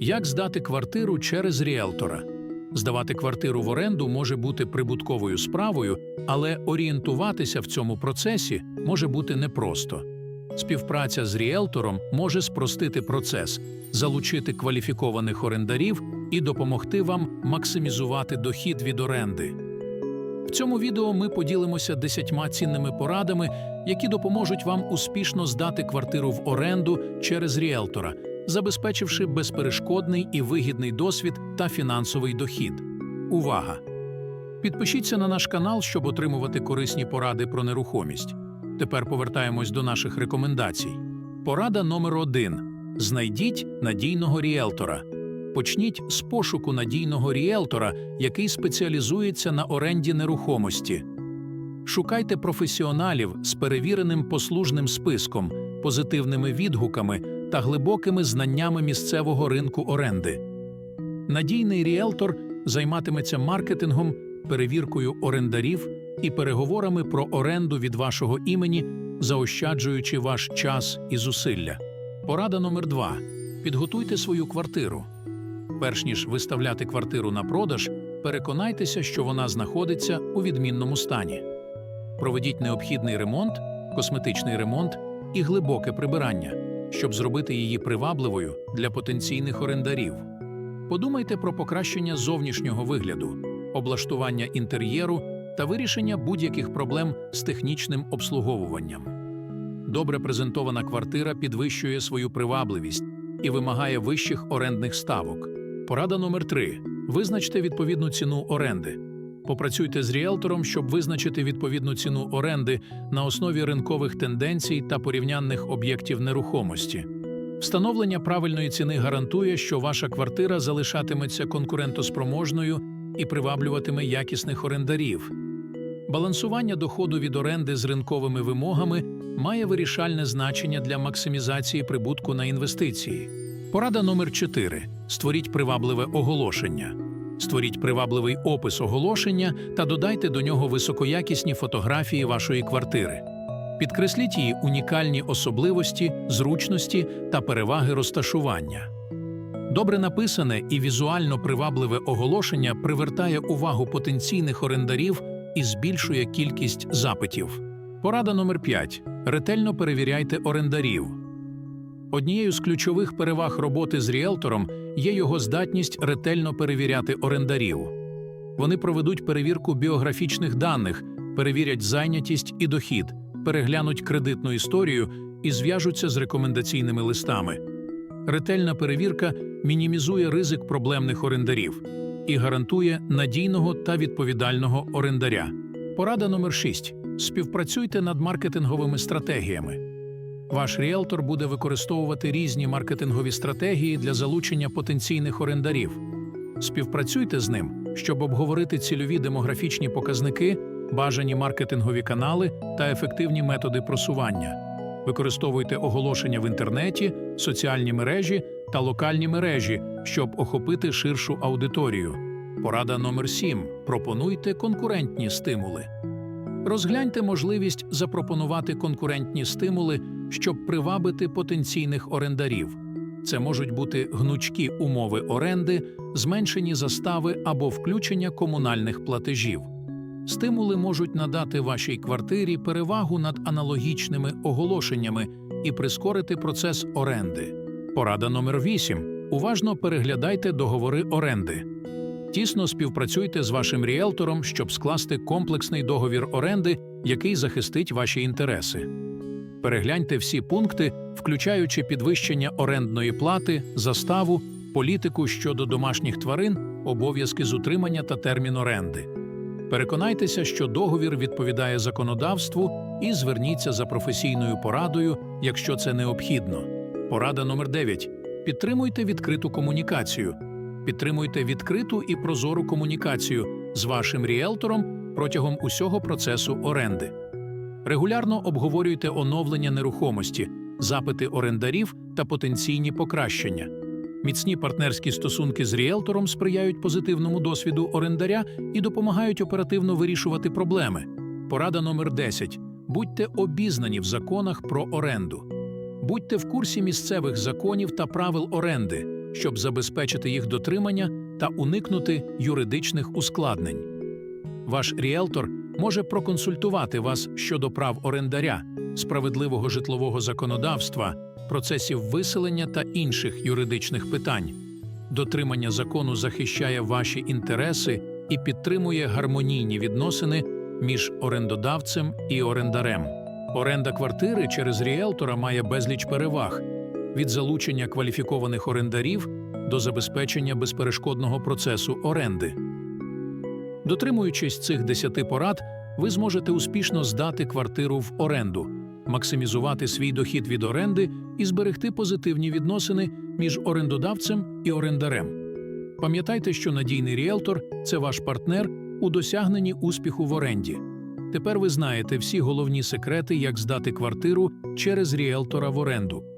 Як здати квартиру через ріелтора? Здавати квартиру в оренду може бути прибутковою справою, але орієнтуватися в цьому процесі може бути непросто. Співпраця з ріелтором може спростити процес, залучити кваліфікованих орендарів і допомогти вам максимізувати дохід від оренди. В цьому відео ми поділимося десятьма цінними порадами, які допоможуть вам успішно здати квартиру в оренду через ріелтора, забезпечивши безперешкодний і вигідний досвід та фінансовий дохід. Увага! Підпишіться на наш канал, щоб отримувати корисні поради про нерухомість. Тепер повертаємось до наших рекомендацій. Порада номер один: знайдіть надійного ріелтора. Почніть з пошуку надійного ріелтора, який спеціалізується на оренді нерухомості. Шукайте професіоналів з перевіреним послужним списком, позитивними відгуками та глибокими знаннями місцевого ринку оренди. Надійний ріелтор займатиметься маркетингом, перевіркою орендарів і переговорами про оренду від вашого імені, заощаджуючи ваш час і зусилля. Порада номер два: підготуйте свою квартиру. Перш ніж виставляти квартиру на продаж, переконайтеся, що вона знаходиться у відмінному стані. Проведіть необхідний ремонт, косметичний ремонт і глибоке прибирання, щоб зробити її привабливою для потенційних орендарів. Подумайте про покращення зовнішнього вигляду, облаштування інтер'єру та вирішення будь-яких проблем з технічним обслуговуванням. Добре презентована квартира підвищує свою привабливість і вимагає вищих орендних ставок. Порада номер 3 визначте відповідну ціну оренди. Попрацюйте з ріелтором, щоб визначити відповідну ціну оренди на основі ринкових тенденцій та порівнянних об'єктів нерухомості. Встановлення правильної ціни гарантує, що ваша квартира залишатиметься конкурентоспроможною і приваблюватиме якісних орендарів. Балансування доходу від оренди з ринковими вимогами має вирішальне значення для максимізації прибутку на інвестиції. Порада номер 4 створіть привабливе оголошення. Створіть привабливий опис оголошення та додайте до нього високоякісні фотографії вашої квартири. Підкресліть її унікальні особливості, зручності та переваги розташування. Добре написане і візуально привабливе оголошення привертає увагу потенційних орендарів і збільшує кількість запитів. Порада номер 5. Ретельно перевіряйте орендарів. Однією з ключових переваг роботи з ріелтором є його здатність ретельно перевіряти орендарів. Вони проведуть перевірку біографічних даних, перевірять зайнятість і дохід, переглянуть кредитну історію і зв'яжуться з рекомендаційними листами. Ретельна перевірка мінімізує ризик проблемних орендарів і гарантує надійного та відповідального орендаря. Порада номер 6. Співпрацюйте над маркетинговими стратегіями. Ваш ріелтор буде використовувати різні маркетингові стратегії для залучення потенційних орендарів. Співпрацюйте з ним, щоб обговорити цільові демографічні показники, бажані маркетингові канали та ефективні методи просування. Використовуйте оголошення в інтернеті, соціальні мережі та локальні мережі, щоб охопити ширшу аудиторію. Порада номер 7. Пропонуйте конкурентні стимули. Розгляньте можливість запропонувати конкурентні стимули, щоб привабити потенційних орендарів. Це можуть бути гнучкі умови оренди, зменшені застави або включення комунальних платежів. Стимули можуть надати вашій квартирі перевагу над аналогічними оголошеннями і прискорити процес оренди. Порада номер 8. Уважно переглядайте договори оренди. Тісно співпрацюйте з вашим ріелтором, щоб скласти комплексний договір оренди, який захистить ваші інтереси. Перегляньте всі пункти, включаючи підвищення орендної плати, заставу, політику щодо домашніх тварин, обов'язки з утримання та термін оренди. Переконайтеся, що договір відповідає законодавству, і зверніться за професійною порадою, якщо це необхідно. Порада номер 9. Підтримуйте відкриту комунікацію. Підтримуйте відкриту і прозору комунікацію з вашим ріелтором протягом усього процесу оренди. Регулярно обговорюйте оновлення нерухомості, запити орендарів та потенційні покращення. Міцні партнерські стосунки з ріелтором сприяють позитивному досвіду орендаря і допомагають оперативно вирішувати проблеми. Порада номер 10. Будьте обізнані в законах про оренду. Будьте в курсі місцевих законів та правил оренди. щоб забезпечити їх дотримання та уникнути юридичних ускладнень. Ваш ріелтор може проконсультувати вас щодо прав орендаря, справедливого житлового законодавства, процесів виселення та інших юридичних питань. Дотримання закону захищає ваші інтереси і підтримує гармонійні відносини між орендодавцем і орендарем. Оренда квартири через ріелтора має безліч переваг від залучення кваліфікованих орендарів до забезпечення безперешкодного процесу оренди. Дотримуючись цих 10 порад, ви зможете успішно здати квартиру в оренду, максимізувати свій дохід від оренди і зберегти позитивні відносини між орендодавцем і орендарем. Пам'ятайте, що надійний ріелтор це ваш партнер у досягненні успіху в оренді. Тепер ви знаєте всі головні секрети, як здати квартиру через ріелтора в оренду.